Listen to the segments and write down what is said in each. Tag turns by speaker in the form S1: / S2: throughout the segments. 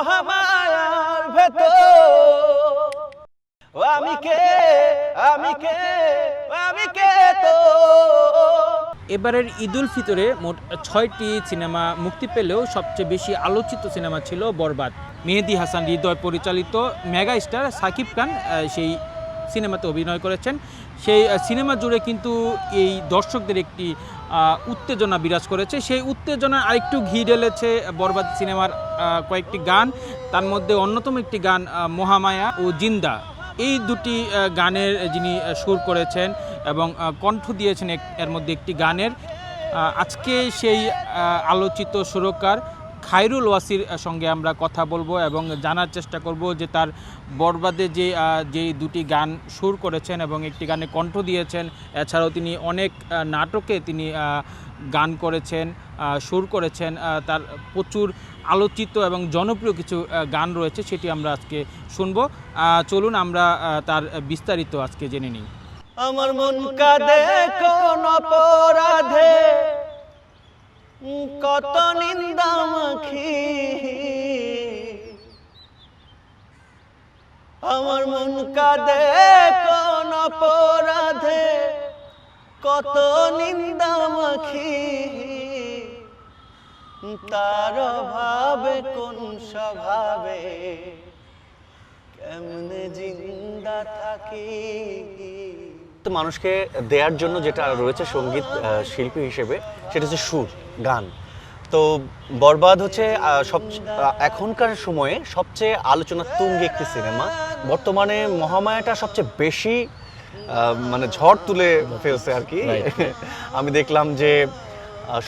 S1: মহামায়ার ভেতর। আমি কে? আমি কে? আমি কে তো?
S2: এবারের ঈদুল ফিতরে মোট ছয়টি সিনেমা মুক্তি পেলেও সবচেয়ে বেশি আলোচিত সিনেমা ছিল বরবাদ। মেহেদি হাসান, হৃদয় পরিচালিত মেগা স্টার সাকিব খান সেই সিনেমাতে অভিনয় করেছেন। সেই সিনেমা জুড়ে কিন্তু এই দর্শকদের একটি উত্তেজনা বিরাজ করেছে। সেই উত্তেজনার আরেকটু ঘি ঢেলেছে বরবাদ সিনেমার কয়েকটি গান, তার মধ্যে অন্যতম একটি গান মহামায়া ও জিন্দা। এই দুটি গানের যিনি সুর করেছেন এবং কণ্ঠ দিয়েছেন এর মধ্যে একটি গানের। আজকে সেই আলোচিত সুরকার খায়রুল ওয়াসির সঙ্গে আমরা কথা বলব এবং জানার চেষ্টা করব যে তার বরবাদে যে যে দুটি গান সুর করেছেন এবং একটি গানে কণ্ঠ দিয়েছেন, এছাড়াও তিনি অনেক নাটকে তিনি গান করেছেন সুর করেছেন তার প্রচুর আলোচিত এবং জনপ্রিয় কিছু গান রয়েছে সেটি আমরা আজকে শুনব। চলুন আমরা তার বিস্তারিত আজকে জেনে নিই।
S1: আমার মন কাঁদে কোন অপরাধে। কত নিন্দা মাখি আমার মন কাঁদে কোন অপরাধে, কত নিন্দা মাখি তার ভাবে কোন স্বভাবে, কেমনে জিন্দা থাকি? মানুষকে দেওয়ার জন্য যেটা রয়েছে সংগীত শিল্পী হিসেবে সেটা হচ্ছে সুর গান। তো বরবাদ হচ্ছে সব এখনকার সময়ে সবচেয়ে আলোচনার তুঙ্গে একটি সিনেমা। বর্তমানে মহামায়াটা সবচেয়ে বেশি মানে ঝড় তুলে ফেলছে আর কি। আমি দেখলাম যে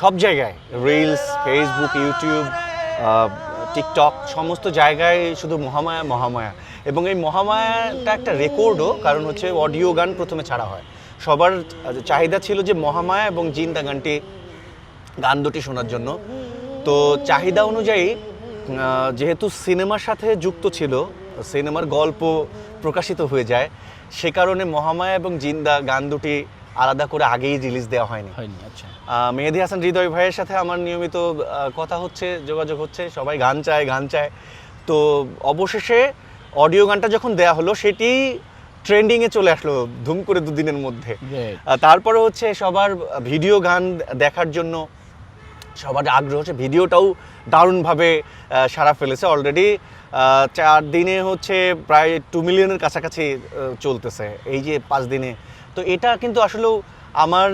S1: সব জায়গায় রিলস ফেসবুক ইউটিউব টিকটক সমস্ত জায়গায় শুধু মহামায়া মহামায়া। এবং এই মহামায়াটা একটা রেকর্ডও কারণ হচ্ছে অডিও গান প্রথমে ছাড়া হয়। সবার চাহিদা ছিল যে মহামায়া এবং জিন্দা গানটি গান দুটি শোনার জন্য। তো চাহিদা অনুযায়ী যেহেতু সিনেমার সাথে যুক্ত ছিল সিনেমার গল্প প্রকাশিত হয়ে যায় সে কারণে মহামায়া এবং জিন্দা গান দুটি আলাদা করে আগেই রিলিজ দেওয়া হয়নি।
S2: হয়নি আচ্ছা।
S1: মেহেদি হাসান হৃদয় ভাইয়ের সাথে আমার নিয়মিত কথা হচ্ছে যোগাযোগ হচ্ছে সবাই গান চায় গান চায়। তো অবশেষে অডিও গানটা যখন দেয়া হলো সেটি ট্রেন্ডিংয়ে চলে আসলো ধুম করে দুদিনের মধ্যে। তারপরে হচ্ছে সবার ভিডিও গান দেখার জন্য সবার আগ্রহ হচ্ছে ভিডিওটাও দারুণভাবে সারা ফেলেছে অলরেডি চার দিনে হচ্ছে প্রায় টু মিলিয়নের কাছাকাছি চলতেছে এই যে পাঁচ দিনে। তো এটা কিন্তু আসলেও আমার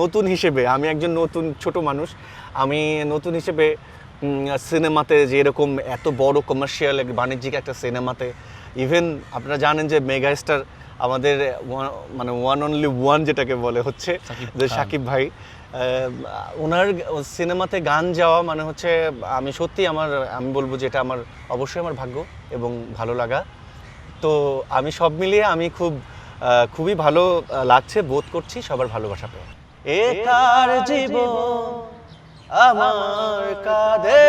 S1: নতুন হিসেবে আমি একজন নতুন ছোট মানুষ আমি নতুন হিসেবে সিনেমাতে যে এরকম এত বড় কমার্শিয়াল বাণিজ্যিক একটা সিনেমাতে ইভেন আপনারা জানেন যে মেগা স্টার আমাদের মানে ওয়ান অনলি ওয়ান যেটাকে বলে হচ্ছে যে সাকিব ভাই ওনার সিনেমাতে গান যাওয়া মানে হচ্ছে আমি সত্যি আমার আমি বলব যে এটা আমার অবশ্যই আমার ভাগ্য এবং ভালো লাগা। তো আমি সব মিলিয়ে আমি খুব খুবই ভালো লাগছে বোধ করছি সবার ভালোবাসা পেয়ে। একার জীবন। আমার কাঁধে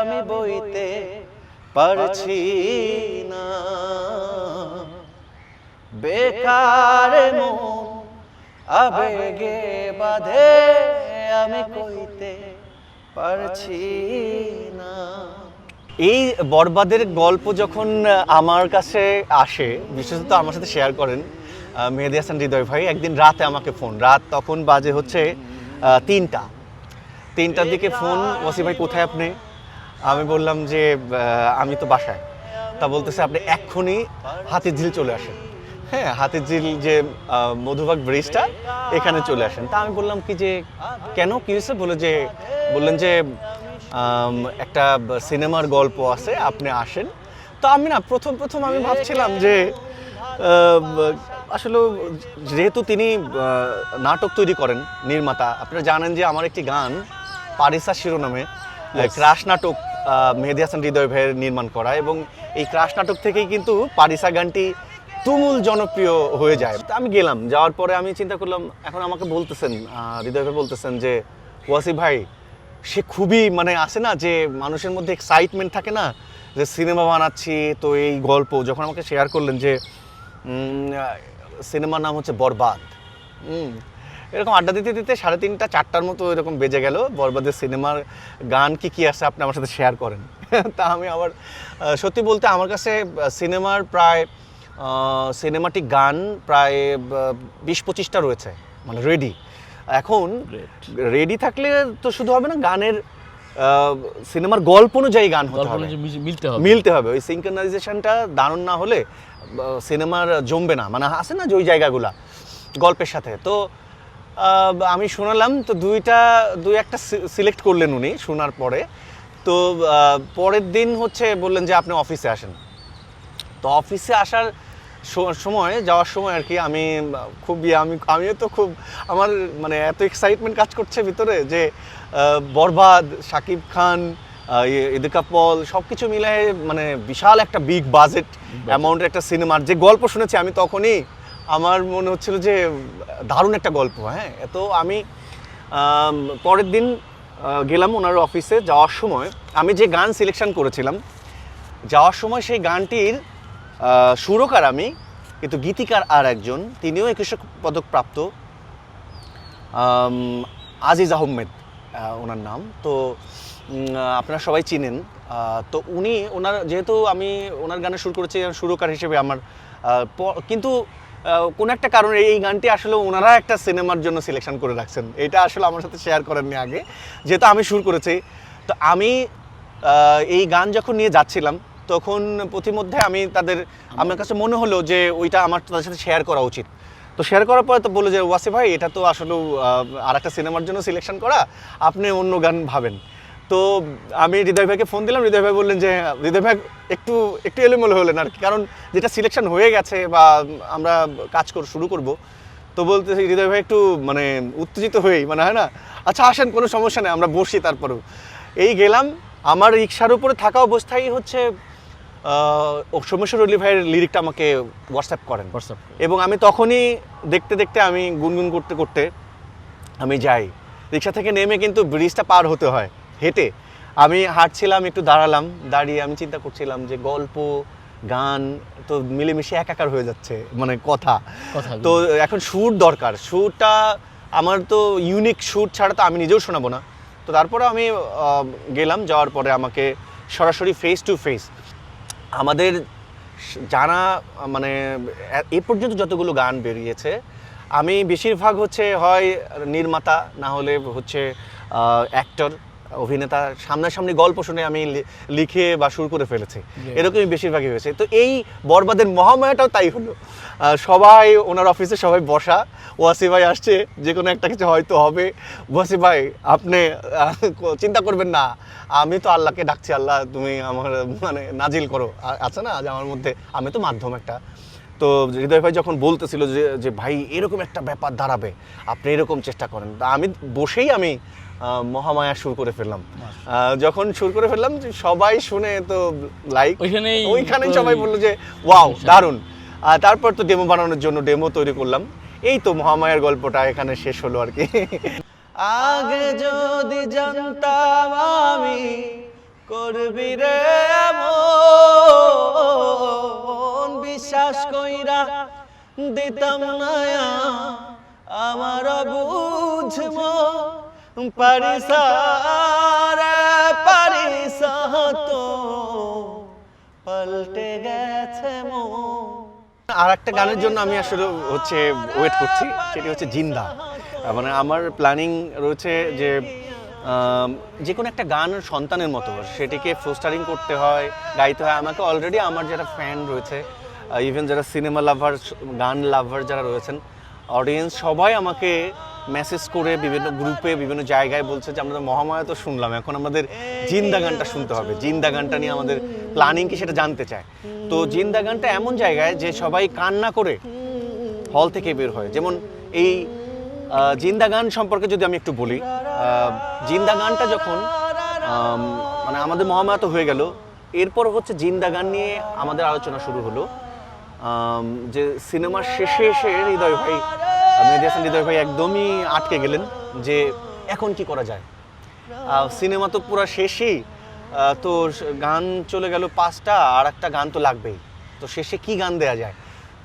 S1: আমি বইতে পারছি না। বেকার আবেগে বাঁধে আমি কইতে পারছি না। এই বরবাদের গল্প যখন আমার কাছে আসে বিশেষত আমার সাথে শেয়ার করেন মেহেদি হাসান হৃদয় ভাই, একদিন রাতে আমাকে ফোন রাত তখন বাজে হচ্ছে তিনটা। তিনটার দিকে ফোন ওসি ভাই, কোথায় আপনি? আমি বললাম যে আমি তো বাসায়। তা বলতেছে, আপনি এক্ষুনি হাতির ঝিল চলে আসেন। হ্যাঁ হাতির ঝিল যে মধুবাগ ব্রিজটা, এখানে চলে আসেন। তা আমি বললাম, কি যে, কেন? কি হয়েছে? বলে যে, বললেন যে একটা সিনেমার গল্প আছে, আপনি আসেন। তো আমি না, প্রথম প্রথম আমি ভাবছিলাম যে আসলে যেহেতু তিনি নাটক তৈরি করেন, নির্মাতা, আপনারা জানেন যে আমার একটি গান পারিসা শিরোনামে ক্রাশ নাটক মেহেদি হাসান হৃদয় ভাইয়ের নির্মাণ করা এবং এই ক্রাশ নাটক থেকেই কিন্তু পারিসা গানটি তুমুল জনপ্রিয় হয়ে যায়। তা আমি গেলাম যাওয়ার পরে আমি চিন্তা করলাম এখন আমাকে বলতেছেন হৃদয় ভাই বলতেছেন যে ওয়াসি ভাই সে খুবই মানে আসে না যে মানুষের মধ্যে এক্সাইটমেন্ট থাকে না যে সিনেমা বানাচ্ছি তো এই গল্প যখন আমাকে শেয়ার করলেন যে সিনেমার নাম হচ্ছে বরবাদ। এরকম আড্ডা দিতে দিতে সাড়ে তিনটা চারটার মতো এরকম বেজে গেল। বরবাদের সিনেমার গান কি কি আছে আপনি আমার সাথে শেয়ার করেন? তা আমি আবার সত্যি বলতে আমার কাছে সিনেমার প্রায় সিনেমাটিক গান প্রায় বিশ পঁচিশটা রয়েছে মানে রেডি এখন রেডি থাকলে তো শুধু হবে না গানের সিনেমার গল্প অনুযায়ী গান হতে হবে।
S3: মিলতে হবে।
S1: মিলতে হবে। ওই সিঙ্কনাইজেশনটা দারুণ না হলে সিনেমার জমবে না। মানে আছে না যে ওই জায়গাগুলা গল্পের সাথে। তো আমি শোনালাম তো দুইটা দুই একটা সিলেক্ট করলেন উনি শোনার পরে। তো পরের দিন হচ্ছে বললেন যে আপনি অফিসে আসেন। তো অফিসে আসার সময় যাওয়ার সময় আর কি আমি খুবই আমি আমিও তো খুব আমার মানে এত এক্সাইটমেন্ট কাজ করছে ভিতরে যে বরবাদ শাকিব খান ইদিকা পল সব কিছু মিলে মানে বিশাল একটা বিগ বাজেট অ্যামাউন্টের একটা সিনেমার যে গল্প শুনেছি আমি তখনই আমার মনে হচ্ছিল যে, দারুণ একটা গল্প হ্যাঁ? তো আমি পরের দিন গেলাম ওনার অফিসে যাওয়ার সময়। আমি যে গান সিলেকশন করেছিলাম, যাওয়ার সময় সেই গানটির সুরকার আমি, কিন্তু গীতিকার আর একজন, তিনিও একুশে পদক প্রাপ্ত আজিজ আহমেদ ওনার নাম। তো আপনারা সবাই চিনেন। তো উনি, ওনার, যেহেতু আমি ওনার গানে সুর করেছি, সুরকার হিসেবে আমার কিন্তু কোনো একটা কারণে এই গানটি আসলে ওনারা একটা সিনেমার জন্য সিলেকশন করে রাখছেন। এটা আসলে আমার সাথে শেয়ার করেননি আগে। যেহেতু আমি সুর করেছি, তো আমি এই গান যখন নিয়ে যাচ্ছিলাম, তখন প্রতিমধ্যে আমি তাদের, আমার কাছে মনে হলো যে ওইটা আমার তাদের সাথে শেয়ার করা উচিত। তো শেয়ার করার পরে তো বলল যে ওয়াসি ভাই, এটা তো আসলে আর একটা সিনেমার জন্য সিলেকশন করা। আপনি অন্য গান ভাবেন। তো আমি হৃদয় ভাইকে ফোন দিলাম হৃদয় ভাই বললেন যে হৃদয় ভাই একটু একটু এলোমেলো হলেন আর কি। কারণ যেটা সিলেকশন হয়ে গেছে বা আমরা কাজ কর শুরু করব তো বলতে হৃদয় ভাই একটু মানে উত্তেজিত হয়েই মানে হয় না? আচ্ছা আসেন কোনো সমস্যা নেই আমরা বসি তারপরেও। এই গেলাম আমার রিক্সার উপরে থাকা অবস্থায় হচ্ছে সোমেশ্বর অলি ভাইয়ের লিরিকটা আমাকে হোয়াটসঅ্যাপ করেন।
S3: হোয়াটসঅ্যাপ
S1: এবং আমি তখনই দেখতে দেখতে আমি গুনগুন করতে করতে আমি যাই। রিক্সা থেকে নেমে কিন্তু ব্রিজটা পার হতে হয়। হেঁটে। আমি হাঁটছিলাম একটু দাঁড়ালাম দাঁড়িয়ে আমি চিন্তা করছিলাম যে গল্প গান তো মিলেমিশে একাকার হয়ে যাচ্ছে মানে কথা। তো এখন সুর দরকার। সুরটা আমার তো ইউনিক সুর ছাড়া তো আমি নিজেও শোনাবো না। তো তারপরে আমি গেলাম যাওয়ার পরে আমাকে সরাসরি ফেস টু ফেস আমাদের জানা মানে এ- এ পর্যন্ত যতগুলো গান বেরিয়েছে আমি বেশিরভাগ হচ্ছে হয় নির্মাতা না হলে হচ্ছে অ্যাক্টর অভিনেতা সামনাসামনি গল্প শুনে আমি লিখে বা সুর করে ফেলেছি। এরকমই বেশিরভাগই হয়েছে। তো এই বরবাদের মহামায়াটাও তাই হলো। সবাই ওনার অফিসে সবাই বসা। ওয়াসি ভাই আসছে যে কোনো একটা কিছু হয়তো হবে। ওয়াসি ভাই আপনি চিন্তা করবেন না। আমি তো আল্লাহকে ডাকছি আল্লাহ তুমি আমার মানে নাজিল করো। আছে না? যে আমার মধ্যে আমি তো মাধ্যম একটা। তো হৃদয় ভাই যখন বলতেছিল যে যে ভাই এরকম একটা ব্যাপার দাঁড়াবে আপনি এরকম চেষ্টা করেন। আমি বসেই আমি মহামায়া শুরু করে ফেললাম। যখন শুরু করে ফেললাম যে সবাই শুনে তো লাইক
S3: ওইখানেই
S1: সবাই বলল যে ওয়াও দারুণ! আর তারপর তো ডেমো বানানোর জন্য ডেমো তৈরি করলাম। এই তো মহামায়ার গল্পটা এখানে শেষ হলো আর কি। আগে যদি জানতাম আমি করবি রে এমন বিশ্বাস কইরা দিতাম না আমার বুঝম। পারিস রে পারিস তো পাল্টে গেছে আর একটা গানের জন্য আমি আসলে হচ্ছে ওয়েট করছি, সেটি হচ্ছে জিন্দা। মানে আমার প্ল্যানিং রয়েছে যে যে কোনো একটা গান সন্তানের মতো, সেটিকে ফোস্টারিং করতে হয়, গাইতে হয়। আমাকে অলরেডি আমার যারা ফ্যান রয়েছে ইভেন যারা সিনেমা লাভার গান লাভার যারা রয়েছেন অডিয়েন্স সবাই আমাকে মেসেজ করে বিভিন্ন গ্রুপে বিভিন্ন জায়গায় বলছে যে, আমরা মহামায়া তো শুনলাম। এখন আমাদের জিন্দা গানটা শুনতে হবে। জিন্দা গানটা নিয়ে আমাদের প্ল্যানিং কি সেটা জানতে চায়? তো জিন্দা গানটা এমন জায়গায় যে সবাই কান্না করে হল থেকে বের হয়। যেমন এই জিন্দা গান সম্পর্কে যদি আমি একটু বলি জিন্দা গানটা যখন মানে আমাদের মহামায়া তো হয়ে গেল, এরপর হচ্ছে জিন্দা গান নিয়ে আমাদের আলোচনা শুরু হলো। যে সিনেমার শেষে এসে হৃদয় ভাই মেহেদি হৃদয় ভাই একদমই আটকে গেলেন যে এখন কি করা যায়? সিনেমা তো পুরো শেষই তো গান চলে গেল পাঁচটা, আর একটা গান তো লাগবেই। তো শেষে কি গান দেয়া যায়?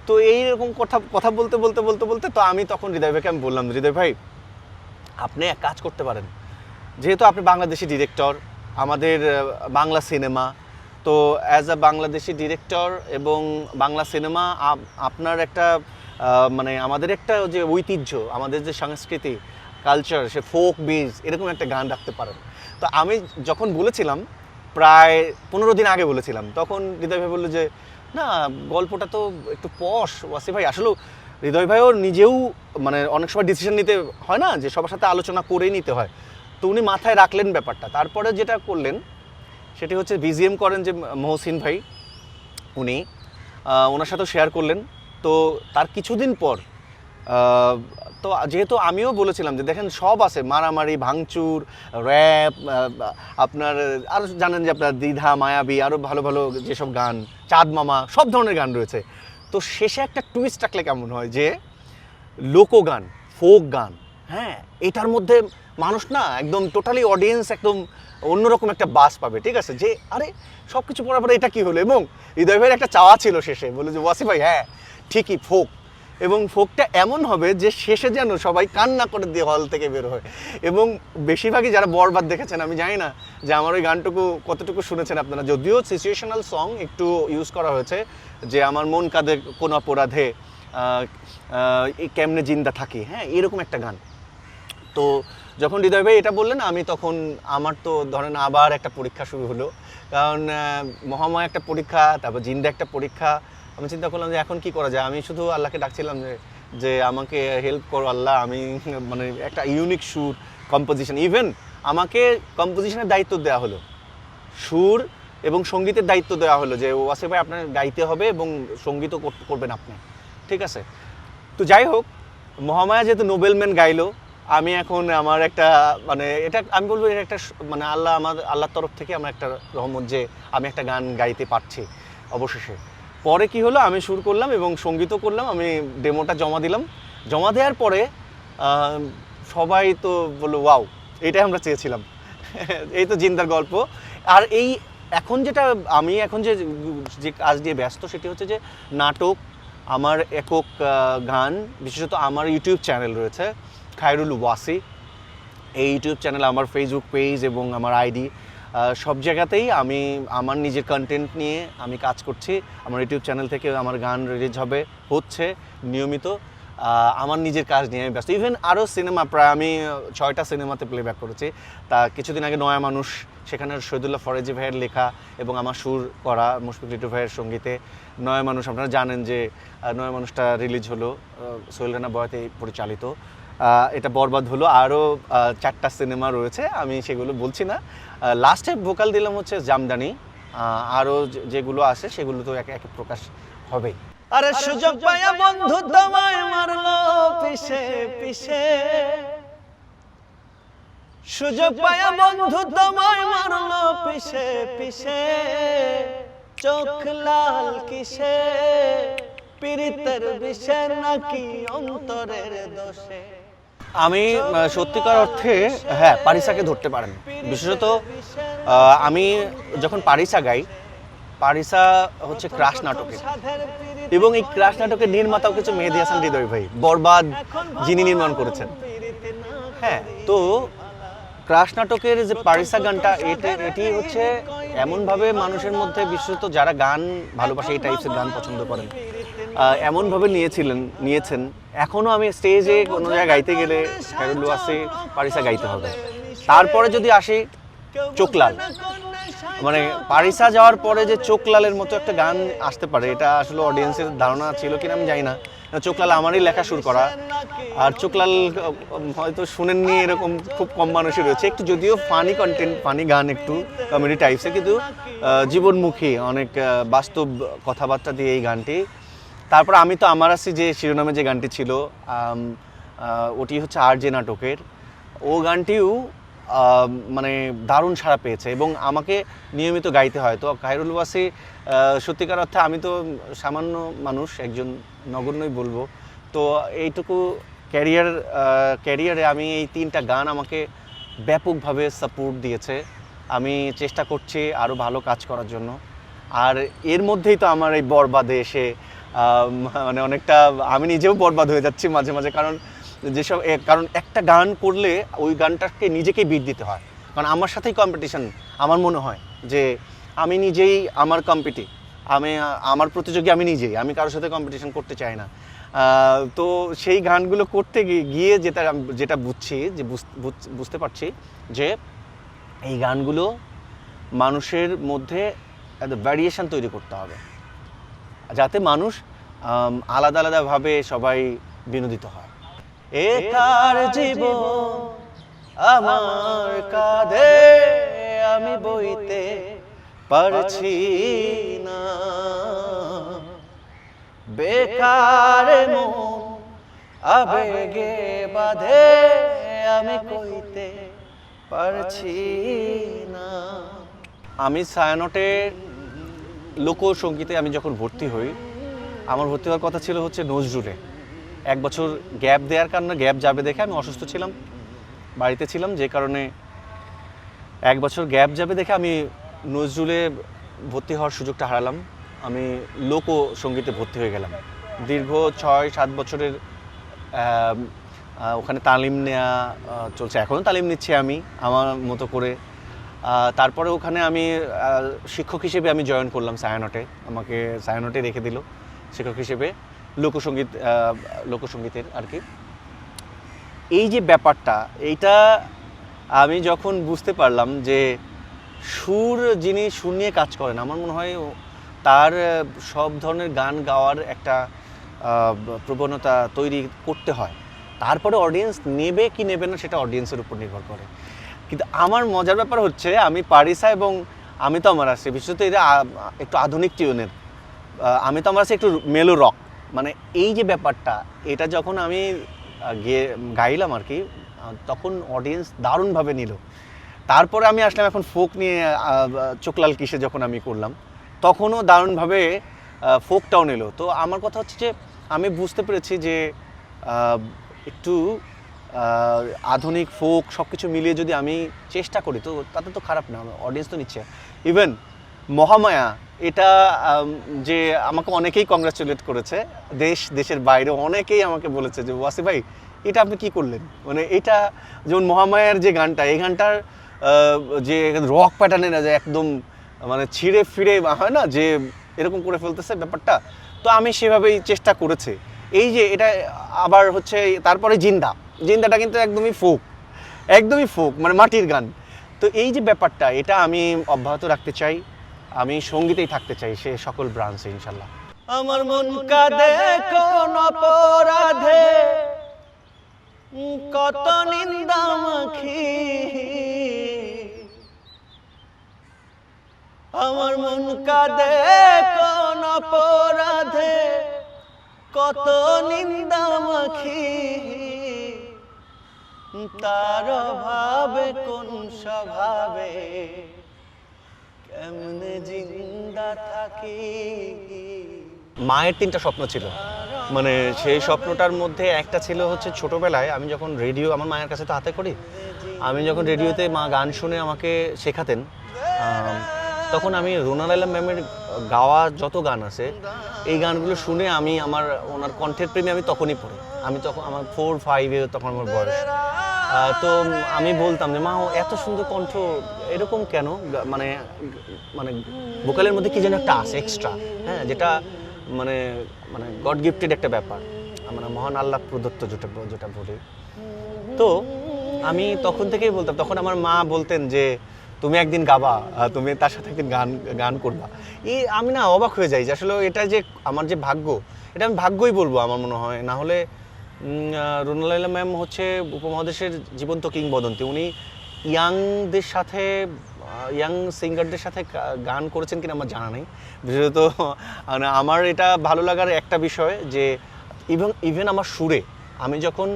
S1: তো এইরকম কথা কথা বলতে বলতে বলতে বলতে তো আমি তখন হৃদয় ভাইকে আমি বললাম, হৃদয় ভাই, আপনি এক কাজ করতে পারেন। যেহেতু আপনি বাংলাদেশি ডিরেক্টর আমাদের বাংলা সিনেমা তো অ্যাজ আ বাংলাদেশি ডিরেক্টর এবং বাংলা সিনেমা আপনার একটা মানে আমাদের একটা যে ঐতিহ্য, আমাদের যে সংস্কৃতি কালচার সে ফোক বিজ এরকম একটা গান রাখতে পারেন। তো আমি যখন বলেছিলাম, প্রায় পনেরো দিন আগে বলেছিলাম, তখন হৃদয় ভাই বলল যে, না, গল্পটা তো একটু পশ ওয়াসি ভাই। আসলেও হৃদয় ভাইও নিজেও মানে অনেক সময় ডিসিশন নিতে হয় না, যে সবার সাথে আলোচনা করেই নিতে হয়। তো উনি মাথায় রাখলেন ব্যাপারটা। তারপরে যেটা করলেন সেটি হচ্ছে বিজিএম করেন যে মহসিন ভাই, উনি ওনার সাথেও শেয়ার করলেন। তো তার কিছুদিন পর তো যেহেতু আমিও বলেছিলাম যে দেখেন সব আছে, মারামারি, ভাঙচুর র্যাপ আপনার, আর জানেন যে আপনার দ্বিধা মায়াবী আরও ভালো ভালো যেসব গান, চাঁদ মামা, সব ধরনের গান রয়েছে। তো শেষে একটা টুইস্ট রাখলে কেমন হয় যে লোকগান ফোক গান হ্যাঁ এটার মধ্যে মানুষ না একদম টোটালি অডিয়েন্স একদম অন্যরকম একটা বাস পাবে, ঠিক আছে? যে, আরে সব কিছু পড়ার পরে এটা কি হলো? এবং হৃদয় ভাইয়ের একটা চাওয়া ছিল শেষে, বলে যে ওয়াসি ভাই হ্যাঁ ঠিকই, ফোক। এবং ফোকটা এমন হবে যে, শেষে যেন সবাই কান্না করে দিয়ে হল থেকে বের হয়। এবং বেশিরভাগই যারা বরবাদ দেখেছেন, আমি জানি না যে, আমার ওই গানটুকু কতটুকু শুনেছেন আপনারা। যদিও সিচুয়েশনাল সং একটু ইউজ করা হয়েছে, যে, আমার মন কাঁদে কোন অপরাধে কেমনে জিন্দা থাকি? হ্যাঁ এরকম একটা গান। তো যখন হৃদয় ভাই এটা বললেন, আমি তখন আমার তো ধরেন আবার একটা পরীক্ষা শুরু হলো। কারণ মহাময় একটা পরীক্ষা, তারপর জিন্দা একটা পরীক্ষা। আমি চিন্তা করলাম যে এখন কি করা যায়? আমি শুধু আল্লাহকে ডাকছিলাম যে যে আমাকে হেল্প করো আল্লাহ, আমি মানে একটা ইউনিক সুর কম্পোজিশন ইভেন আমাকে কম্পোজিশনের দায়িত্ব দেওয়া হলো। সুর এবং সঙ্গীতের দায়িত্ব দেওয়া হলো যে ওয়াসে ভাই, আপনার গাইতে হবে এবং সঙ্গীতও কর- করবেন আপনি। ঠিক আছে? তো যাই হোক, মহামায়া যেহেতু নোবেলম্যান গাইলো আমি এখন আমার একটা মানে এটা আমি বলব এটা একটা মানে আল্লাহ আমার, আল্লাহর তরফ থেকে আমার একটা রহমত যে আমি একটা গান গাইতে পারছি অবশেষে। পরে কি হলো? আমি সুর করলাম এবং সঙ্গীতও করলাম, আমি ডেমোটা জমা দিলাম। জমা দেওয়ার পরে সবাই তো বলল, ওয়াও, এটাই আমরা চেয়েছিলাম। এই তো জিন্দার গল্প। আর এই এখন যেটা, আমি এখন যে যে কাজ দিয়ে ব্যস্ত সেটি হচ্ছে যে, নাটক, আমার একক গান, বিশেষত আমার ইউটিউব চ্যানেল রয়েছে। খায়রুল ওয়াসি। এই ইউটিউব চ্যানেল আমার ফেসবুক পেজ এবং আমার আইডি সব জায়গাতেই আমি আমার নিজের কন্টেন্ট নিয়ে আমি কাজ করছি। আমার ইউটিউব চ্যানেল থেকে আমার গান রিলিজ হবে, হচ্ছে নিয়মিত। আমার নিজের কাজ নিয়ে আমি ব্যস্ত। ইভেন আরও সিনেমা প্রায় আমি ছয়টা সিনেমাতে প্লেব্যাক করেছি। তা কিছুদিন আগে নয়া মানুষ, সেখানে শহীদুল্লাহ ফরেজি ভাইয়ের লেখা এবং আমার সুর করা মুশফিক লিটু ভাইয়ের সঙ্গীতে নয়া মানুষ, আপনারা জানেন যে নয়া মানুষটা রিলিজ হলো সোহেল রানা বয়াতে পরিচালিত। এটা বরবাদ হলো। আরও চারটা সিনেমা রয়েছে আমি সেগুলো বলছি না। লাস্টে ভোকাল দিলাম হচ্ছে জামদানি। আরও যেগুলো আছে সেগুলো তো একে একে প্রকাশ হবেই
S3: আরে সুযোগ পায়া বন্ধু তোমায় মারলো পিছে পিছে সুযোগ পায়া বন্ধু তোমায় মারলো পিছে পিছে চোখ লাল কিসে? পীড়িতের বিষে নাকি অন্তরের দোষে?
S1: আমি সত্যিকার অর্থে হ্যাঁ পারিসাকে ধরতে পারেন। বিশেষত আমি যখন পারিসা গাই, পারিসা হচ্ছে ক্রাশ
S3: পীড়িত
S1: এবং এই ক্রাশ নাটকের নির্মাতাও কিছু মেহেদি হাসান হৃদয় ভাই, বরবাদ যিনি নির্মাণ করেছেন। হ্যাঁ তো ক্রাশ নাটকের যে পারিসা গানটা এটা এটি হচ্ছে এমনভাবে মানুষের মধ্যে বিশেষত যারা গান ভালোবাসে, এই টাইপসের গান পছন্দ করেন। এমনভাবে নিয়েছিলেন, নিয়েছেন। এখনও আমি স্টেজে কোনো জায়গায় গাইতে গেলে খায়রুল ওয়াসি পারিসা গাইতে হবে। তারপরে যদি আসি, চোখলাল। মানে পারিসা যাওয়ার পরে যে চোখলালের মতো একটা গান আসতে পারে, এটা আসলে অডিয়েন্সের ধারণা ছিল কিনা আমি জানি না। চোখলাল আমারই লেখা শুরু করা। আর চোখলাল হয়তো শুনেননি এরকম খুব কম মানুষই রয়েছে। একটু যদিও ফানি কন্টেন্ট ফানি গান একটু কমেডি টাইপসে কিন্তু জীবনমুখী অনেক বাস্তব কথাবার্তা দিয়ে এই গানটি তারপর আমি তো আমার আছি যে শিরোনামে যে গানটি ছিল ওটি হচ্ছে আর যে নাটকের। ও গানটিও মানে দারুণ সাড়া পেয়েছে এবং আমাকে নিয়মিত গাইতে হয়। তো খায়রুল ওয়াসি সত্যিকার অর্থে আমি তো সামান্য মানুষ, একজন নগণ্যই বলব। তো এইটুকু ক্যারিয়ার ক্যারিয়ারে আমি এই তিনটা গান আমাকে ব্যাপকভাবে সাপোর্ট দিয়েছে। আমি চেষ্টা করছি আরও ভালো কাজ করার জন্য। আর এর মধ্যেই তো আমার এই বরবাদে এসে মানে অনেকটা, আমি নিজেও বরবাদ হয়ে যাচ্ছি মাঝে মাঝে, কারণ যেসব কারণ একটা গান করলে ওই গানটাকে নিজেকেই বিট দিতে হয়। কারণ আমার সাথেই কম্পিটিশন আমার মনে হয় যে আমি নিজেই আমার কম্পিটি আমি, আমার প্রতিযোগী আমি নিজেই, আমি কারোর সাথে কম্পিটিশন করতে চাই না। তো সেই গানগুলো করতে গিয়ে যেটা যেটা বুঝছি, যে বুঝ- বুঝ- বুঝতে পারছি যে এই গানগুলো মানুষের মধ্যে ভ্যারিয়েশন তৈরি করতে হবে। যাতে মানুষ আলাদা আলাদাভাবে সবাই বিনোদিত হয়। একার জীবন আমার কাঁধে, আমি বইতে পারছি না। বেকার মন আবেগে বাঁধে, আমি কইতে পারছি না। আমি সায়ানটের লোকসঙ্গীতে আমি যখন ভর্তি হই, আমার ভর্তি হওয়ার কথা ছিল হচ্ছে নজরুলে। এক বছর গ্যাপ দেওয়ার কারণে গ্যাপ যাবে দেখে আমি অসুস্থ ছিলাম, বাড়িতে ছিলাম, যে কারণে এক বছর গ্যাপ যাবে দেখে আমি নজরুলে ভর্তি হওয়ার সুযোগটা হারালাম। আমি লোক সঙ্গীতে ভর্তি হয়ে গেলাম। দীর্ঘ ছয় সাত বছরের ওখানে তালিম নেওয়া চলছে। এখনও তালিম নিচ্ছি আমি, আমার মতো করে। তারপরে ওখানে আমি শিক্ষক হিসেবে আমি জয়েন করলাম সায়ানটে। আমাকে সায়ানটে রেখে দিল শিক্ষক হিসেবে লোকসঙ্গীত লোকসঙ্গীতের আর কি। এই যে ব্যাপারটা, এইটা আমি যখন বুঝতে পারলাম যে সুর যিনি, সুর নিয়ে কাজ করেন, আমার মনে হয় তার সব ধরনের গান গাওয়ার একটা প্রবণতা তৈরি করতে হয়। তারপরে অডিয়েন্স নেবে কি নেবে না, সেটা অডিয়েন্সের উপর নির্ভর করে। কিন্তু আমার মজার ব্যাপার হচ্ছে আমি পারিসা এবং আমি তো আমার আছি বিশেষত এটা একটু আধুনিক টিউনের। আমি তো আমার আছি একটু মেলো রক। মানে এই যে ব্যাপারটা এটা যখন আমি গিয়ে গাইলাম আর কি তখন অডিয়েন্স দারুণভাবে নিল। তারপরে আমি আসলাম এখন ফোক নিয়ে আহ, চোকলাল কিসে যখন আমি করলাম তখনও দারুণভাবে ফোকটাও নিল। তো আমার কথা হচ্ছে যে আমি বুঝতে পেরেছি যে একটু আধুনিক ফোক সব কিছু মিলিয়ে যদি আমি চেষ্টা করি, তো তাতে তো খারাপ না অডিয়েন্স তো নিচ্ছে। ইভেন মহামায়া, এটা যে আমাকে অনেকেই কংগ্রাচুলেট করেছে, দেশ, দেশের বাইরে অনেকেই আমাকে বলেছে যে ওয়াসি ভাই, এটা আপনি কি করলেন? মানে এটা, যেমন মহামায়ার যে গানটা, এই গানটার যে রক প্যাটার্নের যে একদম মানে ছিঁড়ে ফিরে হয় না, যে এরকম করে ফেলতেছে ব্যাপারটা, তো আমি সেভাবেই চেষ্টা করেছি। এই যে এটা আবার হচ্ছে, তারপরে জিন্দা। জিন্দাটা কিন্তু একদমই ফোক। একদমই ফোক মানে মাটির গান। তো এই যে ব্যাপারটা, এটা আমি অব্যাহত রাখতে চাই। আমি সঙ্গীতেই থাকতে চাই সে সকল ব্রাঞ্চে ইনশাল্লাহ।
S3: আমার মন কাঁদে কোন অপরাধে। কত নিন্দা মাখি। আমার মন কাঁদে কোন অপরাধে। কত নিন্দা মাখি। তার ভাবে কোন স্বভাবে? কেমনে জিন্দা থাকি?
S1: মায়ের তিনটা স্বপ্ন ছিল। মানে সেই স্বপ্নটার মধ্যে একটা ছিল হচ্ছে ছোটবেলায় আমি যখন রেডিও আমার মায়ের কাছে তো হাতে করি, আমি যখন রেডিওতে মা গান শুনে আমাকে শেখাতেন তখন আমি রোনাল আলম ম্যামের গাওয়া যত গান আছে, এই গানগুলো শুনে আমি আমার ওনার কণ্ঠের প্রেমে আমি তখনই পড়ি। আমি তখন, আমার ফোর ফাইভে তখন আমার বয়স। তো আমি বলতাম যে, মা, ও এত সুন্দর কণ্ঠ, এরকম কেন? মানে মানে ভোকালের মধ্যে কি যেন একটা আছে এক্সট্রা হ্যাঁ যেটা মানে মানে গড গিফটেড একটা ব্যাপার। আমরা মহান আল্লাহ প্রদত্ত যেটা যেটা বলি। তো আমি তখন থেকেই বলতাম, তখন আমার মা বলতেন যে, তুমি একদিন গাবা তুমি তার সাথে একদিন গান গান করবা। এই আমি না অবাক হয়ে যাই যে, আসলে এটা যে আমার যে ভাগ্য, এটা আমি ভাগ্যই বলব আমার মনে হয়। না হলে রুনালাইলা ম্যাম হচ্ছে উপমহাদেশের জীবন্ত কিংবদন্তি। উনি ইয়াংদের সাথে ইয়াং সিঙ্গারদের সাথে গান করেছেন কিনা আমার জানা নেই। বিশেষত মানে আমার এটা ভালো লাগার একটা বিষয় যে ইভেন ইভেন আমার সুরে আমি যখন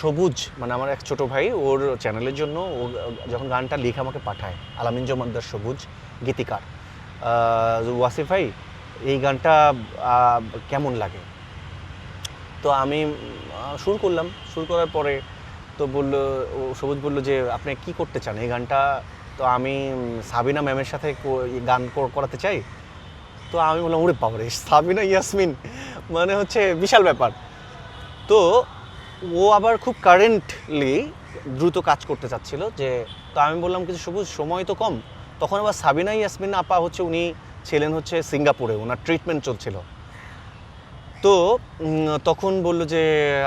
S1: সবুজ মানে আমার এক ছোট ভাই ওর চ্যানেলের জন্য ও যখন গানটা লিখে আমাকে পাঠায় আলামিন জমাদ্দার সবুজ গীতিকার আহ, ওয়াসিফ ভাই এই গানটা কেমন লাগে? তো আমি শুরু করলাম। সুর করার পরে তো বলল, ও সবুজ বলল যে, আপনি কি করতে চান? এই গানটা তো আমি সাবিনা ম্যামের সাথে গান করাতে চাই। তো আমি বললাম, ওরে বাবারে, সাবিনা ইয়াসমিন। মানে হচ্ছে বিশাল ব্যাপার। তো ও আবার খুব কারেন্টলি দ্রুত কাজ করতে চাচ্ছিল যে, তো আমি বললাম কিছু সবুজ, সময় তো কম। তখন আবার সাবিনা ইয়াসমিন আপা হচ্ছে, উনি ছিলেন হচ্ছে সিঙ্গাপুরে ওনার ট্রিটমেন্ট চলছিল। তো তখন বলল যে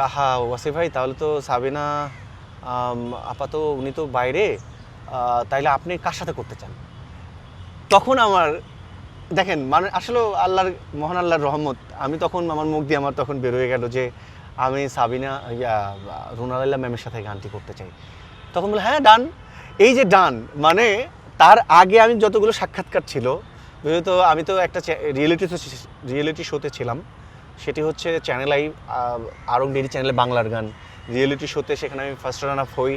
S1: আহা ওয়াসি ভাই তাহলে তো সাবিনা আম, আপা তো উনি তো বাইরে তাইলে আপনি কার সাথে করতে চান? তখন আমার দেখেন মানে আসলে আল্লাহর মহান আল্লাহর রহমত আমি তখন আমার মুখ দিয়ে আমার তখন বেরোয় গেল যে আমি সাবিনা ইয়া রুনাল্লাহ ম্যামের সাথে গানটি করতে চাই। তখন বলে হ্যাঁ ডান। এই যে ডান মানে তার আগে আমি যতগুলো সাক্ষাৎকার ছিল তো আমি তো একটা রিয়েলিটি রিয়েলিটি শোতে ছিলাম। সেটি হচ্ছে চ্যানেল আই আরং ডেরি চ্যানেলে বাংলার গান। রিয়েলিটি শোতে সেখানে আমি ফার্স্ট রান আপ হই।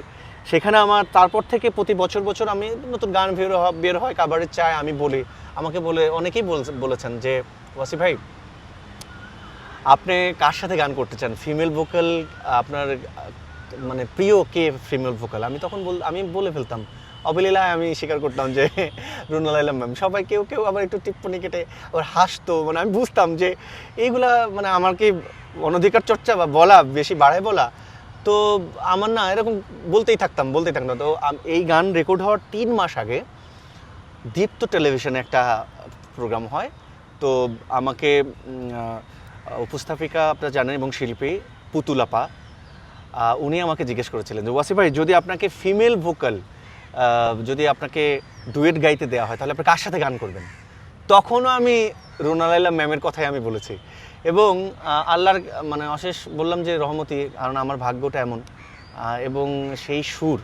S1: সেখানে আমার, তারপর থেকে প্রতি বছর বছর আমি নতুন গান বের বের হয় কাবারের চাই, আমি বলি। আমাকে বলে, অনেকেই বলেছেন যে ওয়াসি ভাই, আপনি কার সাথে গান করতে চান? ফিমেল ভোকাল আপনার মানে প্রিয় কে ফিমেল ভোকাল আমি তখন বল, আমি বলে ফেলতাম। অবলীলায় আমি স্বীকার করতাম যে রুনালাইলা ম্যাম। সবাই কেউ কেউ আবার একটু টিপ্পনি কেটে আবার হাসতো। মানে আমি বুঝতাম যে এইগুলা মানে আমার কি অনধিকার চর্চা বা বলা, বেশি বাড়ায় বলা, তো আমার না এরকম বলতেই থাকতাম বলতেই থাকতাম তো এই গান রেকর্ড হওয়ার তিন মাস আগে দীপ্ত টেলিভিশনে একটা প্রোগ্রাম হয়। তো আমাকে উপস্থাপিকা আপনারা জানেন এবং শিল্পী পুতুলাপা উনি আমাকে জিজ্ঞেস করেছিলেন যে ওয়াসি ভাই, যদি আপনাকে ফিমেল ভোকাল যদি আপনাকে ডুয়েট গাইতে দেওয়া হয়, তাহলে আপনি কার সাথে গান করবেন? তখনও আমি রোনালাইলা ম্যামের কথাই আমি বলেছি। এবং আল্লাহর মানে অশেষ বললাম যে রহমতি, কারণ আমার ভাগ্যটা এমন। এবং সেই সুর,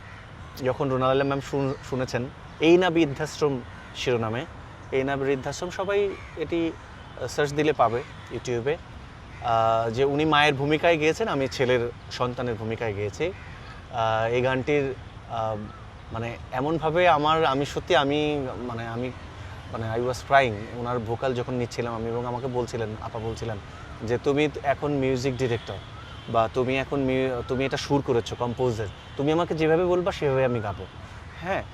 S1: যখন রোনালাইলা ম্যাম শুনেছেন, এই না বৃদ্ধাশ্রম শিরোনামে, এই না বৃদ্ধাশ্রম সবাই এটি সার্চ দিলে পাবে ইউটিউবে। যে উনি মায়ের ভূমিকায় গিয়েছেন, আমি ছেলের সন্তানের ভূমিকায় গিয়েছি। এই গানটির মানে এমনভাবে আমার, আমি সত্যি আমি মানে আমি মানে আই ওয়াজ ক্রাইং ওনার ভোকাল যখন নিচ্ছিলাম আমি এবং আমাকে বলছিলেন, আপা বলছিলেন যে, তুমি এখন মিউজিক ডিরেক্টর বা তুমি এখন তুমি এটা সুর করেছ কম্পোজার তুমি আমাকে যেভাবে বলবা, সেভাবে আমি গাবো। হ্যাঁ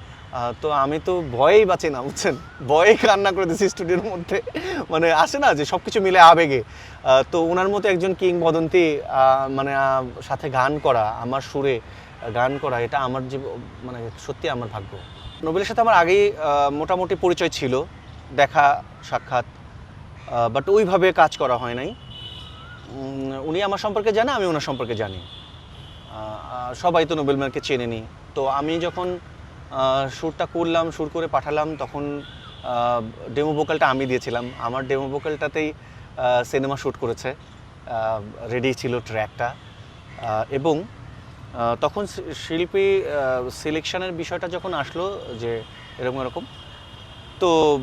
S1: তো আমি তো ভয়েই বাঁচি না, বুঝছেন? ভয়ে কান্না করে দিয়েছি স্টুডিওর মধ্যে। মানে আসে না যে সব কিছু মিলে আবেগে। তো ওনার মতো একজন কিংবদন্তি মানে সাথে গান করা, আমার সুরে গান করা, এটা আমার জীব মানে সত্যি আমার ভাগ্য। নোবেলের সাথে আমার আগেই মোটামুটি পরিচয় ছিল, দেখা, সাক্ষাৎ বাট ওইভাবে কাজ করা হয় নাই। উনি আমার সম্পর্কে জানে, আমি ওনার সম্পর্কে জানি। সবাই তো নোবেল ম্যানকে চেনে নি তো আমি যখন সুরটা করলাম, সুর করে পাঠালাম, তখন ডেমো ভোকালটা আমি দিয়েছিলাম। আমার ডেমো ভোকালটাতেই সিনেমা শ্যুট করেছে। রেডি ছিল ট্র্যাকটা। এবং তখন শিল্পী সিলেকশনের বিষয়টা যখন আসলো যে এরকম এরকম, তো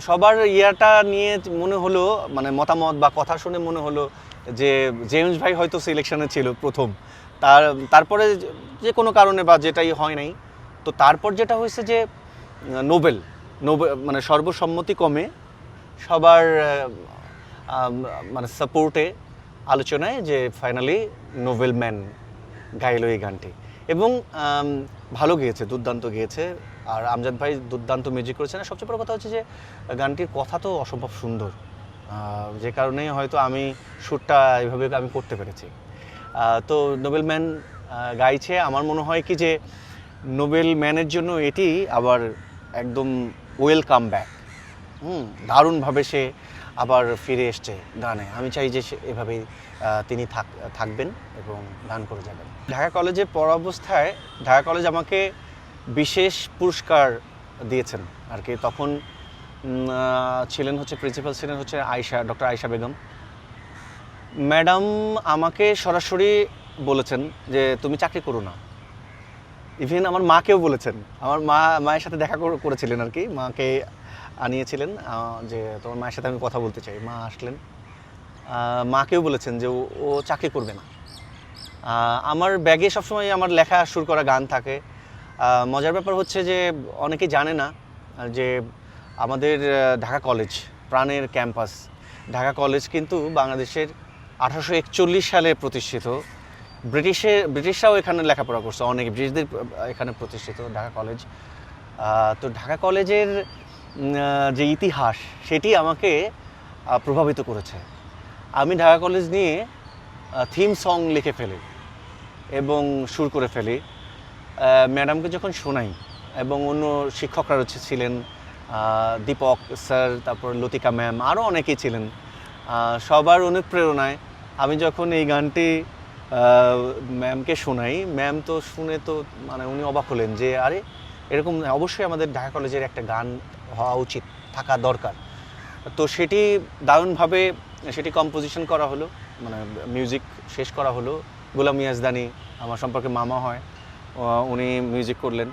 S1: সবার ইয়াটা নিয়ে মনে হলো মানে মতামত বা কথা শুনে মনে হলো যে জেমস ভাই হয়তো সিলেকশনে ছিল প্রথম। তার, তারপরে যে- কোনো কারণে বা যেটাই হয় নাই। তো তারপর যেটা হয়েছে যে, নোবেল নোবেল মানে সর্বসম্মতি কমে সবার মানে সাপোর্টে আলোচনায় যে ফাইনালি নোবেল ম্যান গাইলো এই গানটি। এবং ভালো গেয়েছে, দুর্দান্ত গেয়েছে। আর আমজাদ ভাই দুর্দান্ত মিউজিক করেছেন আর সবচেয়ে বড় কথা হচ্ছে যে, গানটির কথা তো অসম্ভব সুন্দর। যে কারণে হয়তো আমি শ্যুটটা এইভাবে আমি করতে পেরেছি। তো নোবেল ম্যান গাইছে। আমার মনে হয় কি যে নোবেল ম্যানের জন্য এটি আবার একদম ওয়েলকাম ব্যাক হুম, দারুণভাবে সে আবার ফিরে এসছে গানে। আমি চাই যে এভাবেই তিনি থাক, থাকবেন এবং গান করে যাবেন। ঢাকা কলেজে পড়া অবস্থায় ঢাকা কলেজ আমাকে বিশেষ পুরস্কার দিয়েছেন আর কি। তখন ছিলেন হচ্ছে প্রিন্সিপাল ছিলেন হচ্ছে আয়শা ডক্টর আয়শা বেগম। ম্যাডাম আমাকে সরাসরি বলেছেন যে, তুমি চাকরি করো না। ইভেন আমার মাকেও বলেছেন। আমার মা, মায়ের সাথে দেখা করেছিলেন আর কি। মাকে আনিয়েছিলেন যে তোমার মায়ের সাথে আমি কথা বলতে চাই। মা আসলেন। মাকেও বলেছেন যে ও- চাকরি করবে না। আমার ব্যাগে সবসময় আমার লেখা সুর করা গান থাকে। মজার ব্যাপার হচ্ছে যে অনেকে জানে না যে আমাদের ঢাকা কলেজ, প্রাণের ক্যাম্পাস। ঢাকা কলেজ কিন্তু বাংলাদেশের আঠারোশো একচল্লিশ সালে প্রতিষ্ঠিত। ব্রিটিশে ব্রিটিশরাও এখানে লেখাপড়া করছে। অনেক ব্রিটিশদের এখানে প্রতিষ্ঠিত ঢাকা কলেজ। তো ঢাকা কলেজের যে ইতিহাস, সেটি আমাকে প্রভাবিত করেছে। আমি ঢাকা কলেজ নিয়ে থিম সং লিখে ফেলি এবং সুর করে ফেলি। ম্যাডামকে যখন শোনাই এবং অন্য শিক্ষকরা হচ্ছে ছিলেন দীপক স্যার, তারপর লতিকা ম্যাম আরও অনেকেই ছিলেন সবার অনুপ্রেরণায় আমি যখন এই গানটি ম্যামকে শোনাই, ম্যাম তো শুনে তো মানে উনি অবাক হলেন যে, আরে এরকম অবশ্যই আমাদের ঢাকা কলেজের একটা গান হওয়া উচিত, থাকা দরকার। তো সেটি দারুণভাবে, সেটি কম্পোজিশন করা হলো মানে মিউজিক শেষ করা হলো। গোলাম ইয়াজদানি আমার সম্পর্কে মামা হয় উনি মিউজিক করলেন।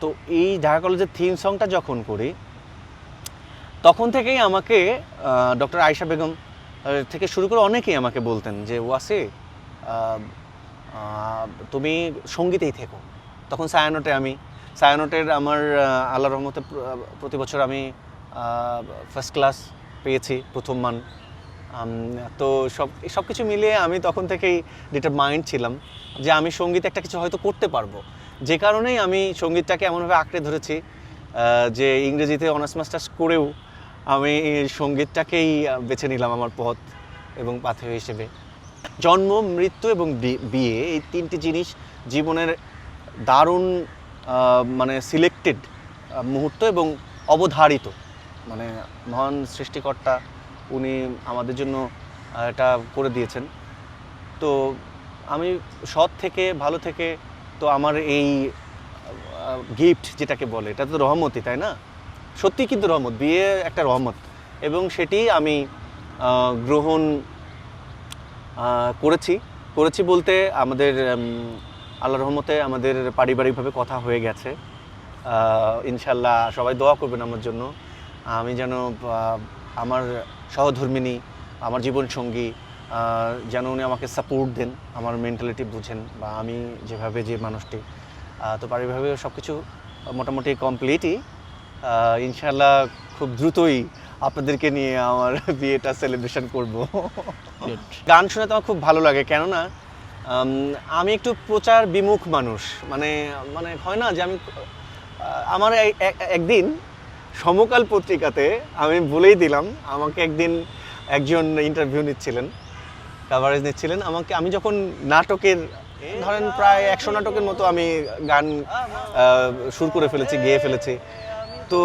S1: তো এই ঢাকা কলেজের থিম সংটা যখন করি, তখন থেকেই আমাকে ডক্টর আয়শা বেগম থেকে শুরু করে অনেকেই আমাকে বলতেন যে, ওয়াসে তুমি সঙ্গীতেই থেকো। তখন সায়ানোটে আমি। সায়ানোটের আমার আল্লাহ রহমতে প্র- প্রতি বছর আমি ফার্স্ট ক্লাস পেয়েছি প্রথম মান। তো সব সব কিছু মিলিয়ে আমি তখন থেকেই ডিটারমাইন্ড ছিলাম যে আমি সংগীত একটা কিছু হয়তো করতে পারব। যে কারণেই আমি সঙ্গীতটাকে এমনভাবে আঁকড়ে ধরেছি যে ইংরেজিতে অনার্স মাস্টার্স করেও আমি সঙ্গীতটাকেই বেছে নিলাম আমার পথ এবং পাথেয় হিসেবে। জন্ম, মৃত্যু এবং বিয়ে এই তিনটি জিনিস জীবনের দারুণ মানে সিলেক্টেড মুহূর্ত এবং অবধারিত। মানে মহান সৃষ্টিকর্তা উনি আমাদের জন্য এটা করে দিয়েছেন। তো আমি সৎ থেকে ভালো থেকে তো আমার এই গিফট যেটাকে বলে, এটা তো রহমতই, তাই না? সত্যি কিন্তু রহমত, বিয়ে একটা রহমত। এবং সেটি আমি গ্রহণ করেছি। করেছি বলতে আমাদের আল্লাহ রহমতে আমাদের পারিবারিকভাবে কথা হয়ে গেছে। ইনশাল্লাহ সবাই দোয়া করবেন আমার জন্য। আমি যেন আমার সহধর্মিনী আমার জীবনসঙ্গী যেন উনি আমাকে সাপোর্ট দেন আমার মেন্টালিটি বুঝেন বা আমি যেভাবে যে মানুষটি। তো পারিবারিকভাবে সব কিছু মোটামুটি কমপ্লিটই ইনশাল্লাহ খুব দ্রুতই আপনাদেরকে নিয়ে আমার বিয়েটা সেলিব্রেশন করব। গান শুনে তো আমার খুব ভালো লাগে কেননা আমি একটু প্রচার বিমুখ মানুষ। মানে মানে হয় না যে আমি আমার এক- এক- একদিন সমকাল পত্রিকাতে আমি বলেই দিলাম, আমাকে একদিন একজন ইন্টারভিউ নিচ্ছিলেন কাভারেজ নিচ্ছিলেন, আমাকে, আমি যখন নাটকের, ধরেন প্রায় একশো নাটকের মতো আমি গান সুর করে ফেলেছি, গেয়ে ফেলেছি তো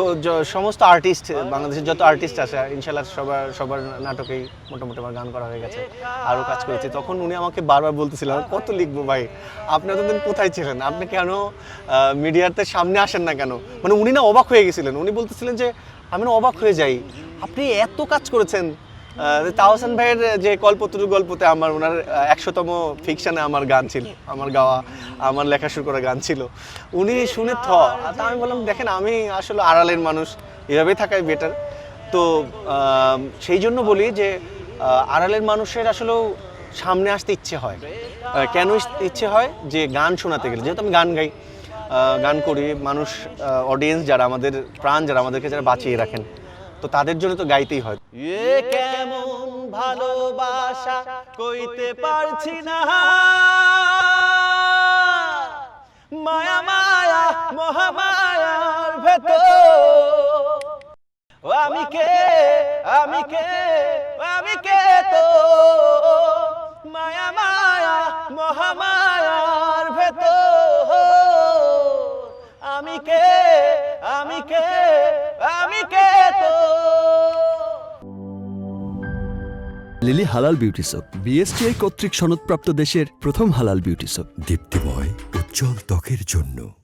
S1: সমস্ত আর্টিস্ট বাংলাদেশের যত আর্টিস্ট আছে ইনশাল্লাহ সবার সবার নাটকেই মোটামুটি আমার গান করা হয়ে গেছে, আরও কাজ করেছি। তখন উনি আমাকে বারবার বলতেছিলেন কত লিখব ভাই? আপনি এতদিন কোথায় ছিলেন? আপনি কেন মিডিয়াতে সামনে আসেন না কেন? মানে উনি না অবাক হয়ে গেছিলেন। উনি বলতেছিলেন যে, আমি না অবাক হয়ে যাই। আপনি এত কাজ করেছেন তাহসান ভাইয়ের যে কল্পতরু গল্পতে আমার ওনার একশোতম ফিকশানে আমার গান ছিল, আমার গাওয়া, আমার লেখা শুরু করা গান ছিল। উনি শুনে থ। তা আমি বললাম, দেখেন, আমি আসলে আড়ালের মানুষ, এভাবেই থাকাই বেটার তো সেই জন্য বলি যে আড়ালের মানুষের আসলেও সামনে আসতে ইচ্ছে হয়। কেন ইচ্ছে হয়? যে গান শোনাতে গেলে। যেহেতু আমি গান গাই গান করি, মানুষ অডিয়েন্স যারা আমাদের প্রাণ, যারা আমাদেরকে যারা বাঁচিয়ে রাখেন তো তাদের জন্য তো গাইতেই হয়।
S3: এ কেমন ভালোবাসা কইতে পারছি না। মায়া মায়া মহামায়ার ভেতর। আমি কে আমি কে আমি কে তো? মায়া মায়া মহামায়ার ভেতর। আমি কে আমি কে
S4: Lily halal beauty soap BSTI কর্তৃক সনদপ্রাপ্ত দেশের প্রথম হালাল বিউটি সোপ
S5: দীপ্তিময়, উজ্জ্বল ত্বকের জন্য।